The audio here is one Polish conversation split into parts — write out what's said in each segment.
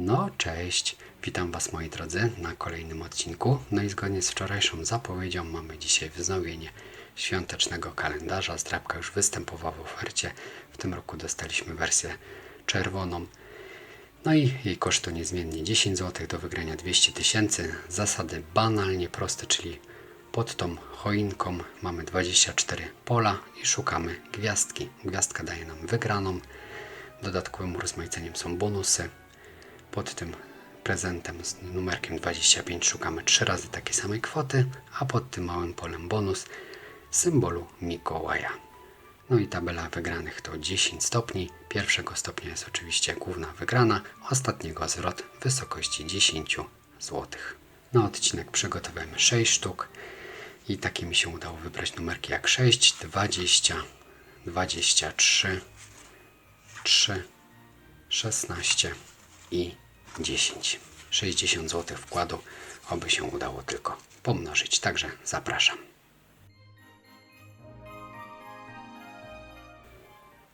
No, cześć. Witam Was moi drodzy na kolejnym odcinku. No i zgodnie z wczorajszą zapowiedzią mamy dzisiaj wznowienie świątecznego kalendarza. Zdrabka już występowała w ofercie. W tym roku dostaliśmy wersję czerwoną. No i jej koszt to niezmiennie 10 zł do wygrania 200 tysięcy. Zasady banalnie proste, czyli pod tą choinką mamy 24 pola i szukamy gwiazdki. Gwiazdka daje nam wygraną. Dodatkowym urozmaiceniem są bonusy. Pod tym prezentem z numerkiem 25 szukamy 3 razy takiej samej kwoty, a pod tym małym polem bonus symbolu Mikołaja. No i tabela wygranych to 10 stopni. Pierwszego stopnia jest oczywiście główna wygrana, ostatniego zwrot w wysokości 10 zł. Na odcinek przygotowałem 6 sztuk i takie mi się udało wybrać numerki jak 6, 20, 23, 3, 16 i 10. 60 zł wkładu, oby się udało tylko pomnożyć. Także zapraszam.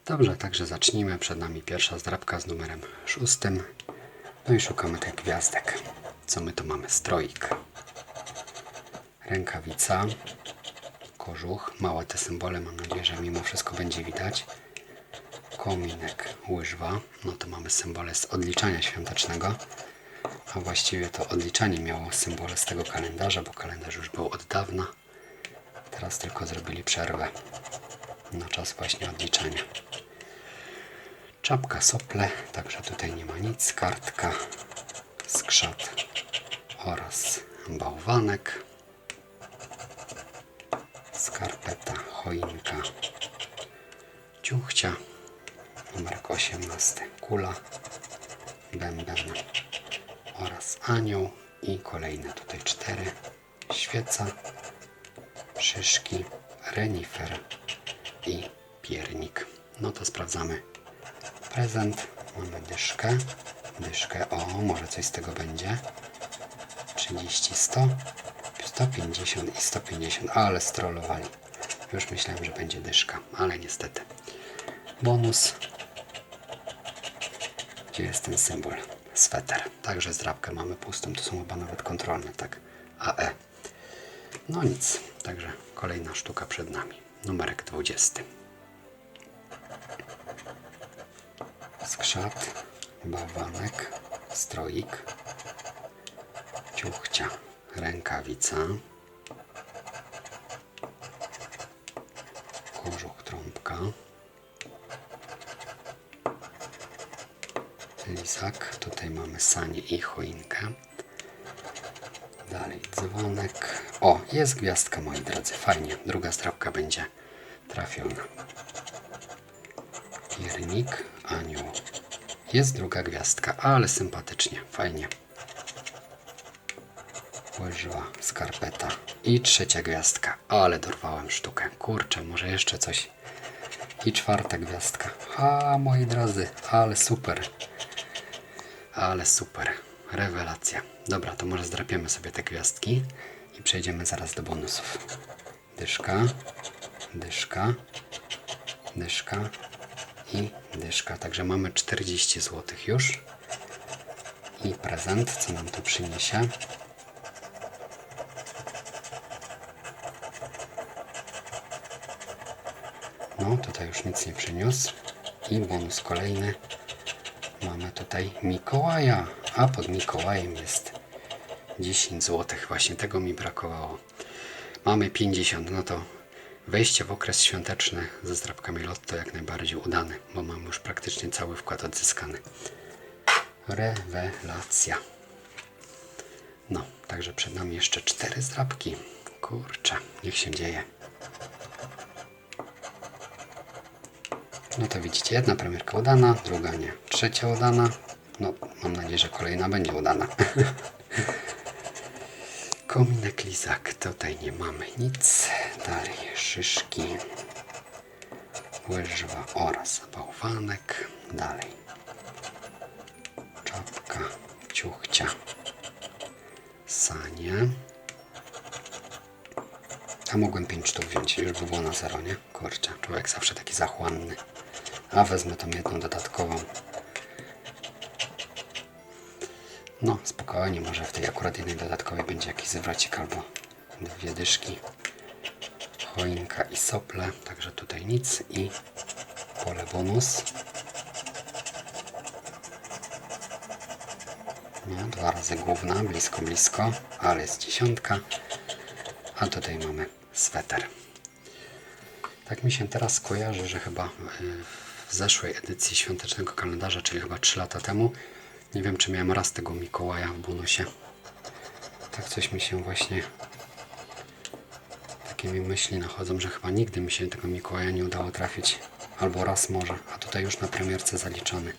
Dobrze, także zacznijmy. Przed nami pierwsza zdrabka z numerem 6. No i szukamy tych gwiazdek. Co my tu mamy? Stroik. Rękawica. Kożuch. Małe te symbole. Mam nadzieję, że mimo wszystko będzie widać kominek, łyżwa. No to mamy symbole z odliczania świątecznego. A właściwie to odliczanie miało symbole z tego kalendarza, bo kalendarz już był od dawna. Teraz tylko zrobili przerwę na czas właśnie odliczania. Czapka sople, także tutaj nie ma nic. Kartka, skrzat oraz bałwanek. Skarpeta, choinka, ciuchcia, numer 18, kula, bęben oraz anioł i kolejne tutaj cztery, świeca, szyszki, renifer i piernik. No to sprawdzamy prezent. Mamy dyszkę, dyszkę, o może coś z tego będzie. 30, 100, 150 i 150, ale strollowali. Już myślałem, że będzie dyszka, ale niestety. Bonus. Gdzie jest ten symbol? Sweter. Także zdrabkę mamy pustą. To są chyba nawet kontrolne, tak? AE. No nic. Także kolejna sztuka przed nami. Numerek 20. Skrzat, bałwanek, stroik, ciuchcia, rękawica, kożuch, trąbka, lizak, tutaj mamy sanie i choinkę. Dalej dzwonek. O, jest gwiazdka, moi drodzy. Fajnie. Druga strawka będzie trafiona. Piernik, anioł. Jest druga gwiazdka, ale sympatycznie. Fajnie. Łyżwa, skarpeta. I trzecia gwiazdka. Ale dorwałem sztukę. Kurczę, może jeszcze coś. I czwarta gwiazdka. A, moi drodzy, ale super. Ale super. Rewelacja. Dobra, to może zdrapiemy sobie te gwiazdki i przejdziemy zaraz do bonusów. Dyszka, dyszka, dyszka i dyszka. Także mamy 40 zł już. I prezent, co nam tu przyniesie. No, tutaj już nic nie przyniósł. I bonus kolejny. Mamy tutaj Mikołaja, a pod Mikołajem jest 10 zł. Właśnie tego mi brakowało. Mamy 50, no to wejście w okres świąteczny ze zdrabkami lotto jak najbardziej udane, bo mamy już praktycznie cały wkład odzyskany. Rewelacja. No, także przed nami jeszcze cztery zdrabki. Kurczę, niech się dzieje. No to widzicie, jedna premierka udana, druga nie. Trzecia udana. No, mam nadzieję, że kolejna będzie udana. Kominek lizak, tutaj nie mamy nic. Dalej szyszki, łyżwa oraz bałwanek. Dalej czapka, ciuchcia, sanie. A mogłem 5 sztuk wziąć, już by było na zero, nie? Kurczę, człowiek zawsze taki zachłanny. A wezmę tą jedną dodatkową. No, spokojnie, może w tej akurat jednej dodatkowej będzie jakiś zwrocik albo dwie dyszki. Choinka i sople, także tutaj nic i pole bonus. No, dwa razy główna, blisko, blisko, ale jest dziesiątka. A tutaj mamy sweter. Tak mi się teraz kojarzy, że chyba y, zeszłej edycji świątecznego kalendarza, czyli chyba 3 lata temu, nie wiem czy miałem raz tego Mikołaja w bonusie. Tak coś mi się właśnie takie mi myśli nachodzą, że chyba nigdy mi się tego Mikołaja nie udało trafić. Albo raz może, a tutaj już na premierce zaliczony.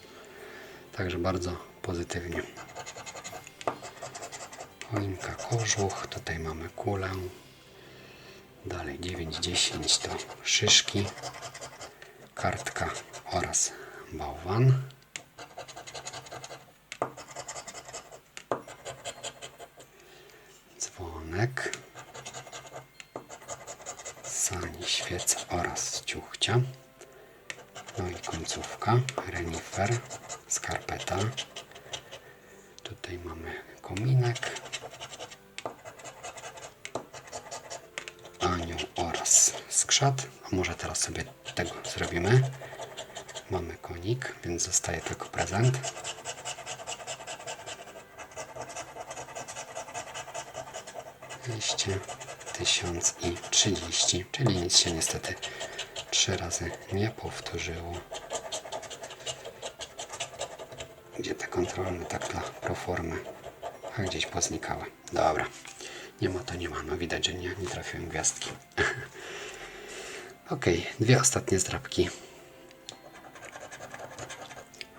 Także bardzo pozytywnie. Choinka kożuch, tutaj mamy kulę. Dalej 9-10 to szyszki, kartka oraz bałwan. Dzwonek, sani, świec oraz ciuchcia. No i końcówka, renifer, skarpeta. Tutaj mamy kominek, anioł oraz skrzat. A może teraz sobie tego zrobimy. Mamy konik, więc zostaje tylko prezent. I trzydzieści, czyli nic się niestety trzy razy nie powtórzyło. Gdzie te kontrolne tak dla proformy? A gdzieś poznikały. Dobra. Nie ma to nie ma. No widać, że nie, nie trafiłem gwiazdki. ok, dwie ostatnie zdrabki.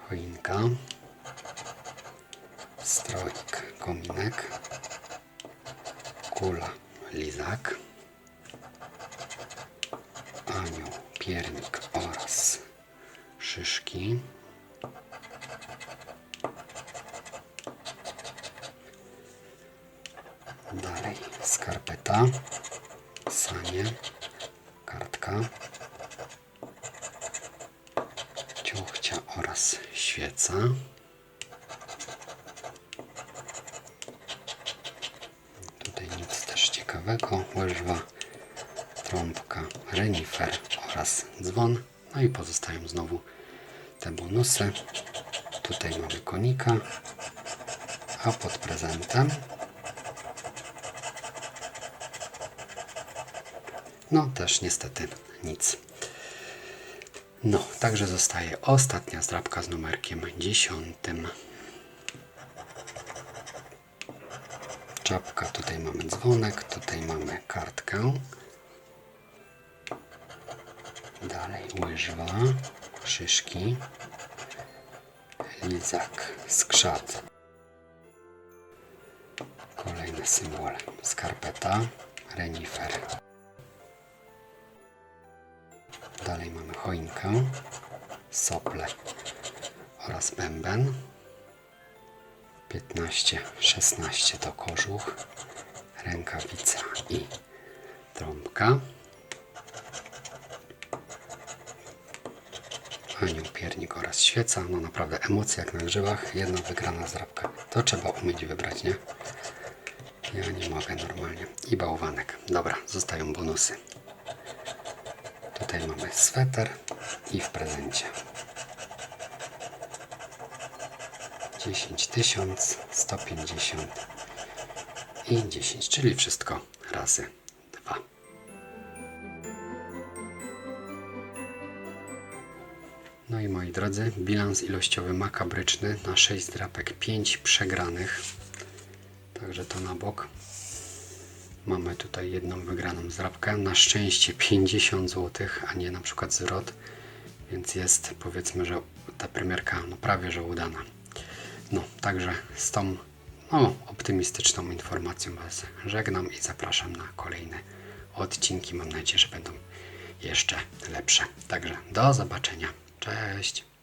Choinka. Stroik, kominek. Kula, lizak. Anioł, piernik oraz szyszki. Dalej skarpeta, sanie, kartka, ciuchcia oraz świeca. Tutaj nic też ciekawego. Łyżwa, trąbka, renifer oraz dzwon. No i pozostają znowu te bonusy. Tutaj mamy konika, a pod prezentem No, też niestety nic. No, także zostaje ostatnia zdrabka z numerkiem dziesiątym. Czapka, tutaj mamy dzwonek, tutaj mamy kartkę. Dalej łyżwa, szyszki, lizak, skrzat. Kolejne symbole. Skarpeta, renifer. Dalej mamy choinkę, sople oraz bęben. 15, 16 to kożuch, rękawica i trąbka. Anioł, piernik oraz świeca. No naprawdę emocje jak na grzybach. Jedna wygrana zdrabka. To trzeba umieć wybrać, nie? Ja nie mogę normalnie. I bałwanek. Dobra, zostają bonusy. Tutaj mamy sweter i w prezencie. 10 tysiąc 150 i 10, czyli wszystko razy 2. No i moi drodzy, bilans ilościowy makabryczny na 6 drapek 5 przegranych. Także to na bok. Mamy tutaj jedną wygraną zdrabkę. Na szczęście 50 zł, a nie na przykład zwrot. Więc jest powiedzmy, że ta premierka no prawie że udana. No, także z tą no, optymistyczną informacją Was żegnam i zapraszam na kolejne odcinki. Mam nadzieję, że będą jeszcze lepsze. Także do zobaczenia. Cześć!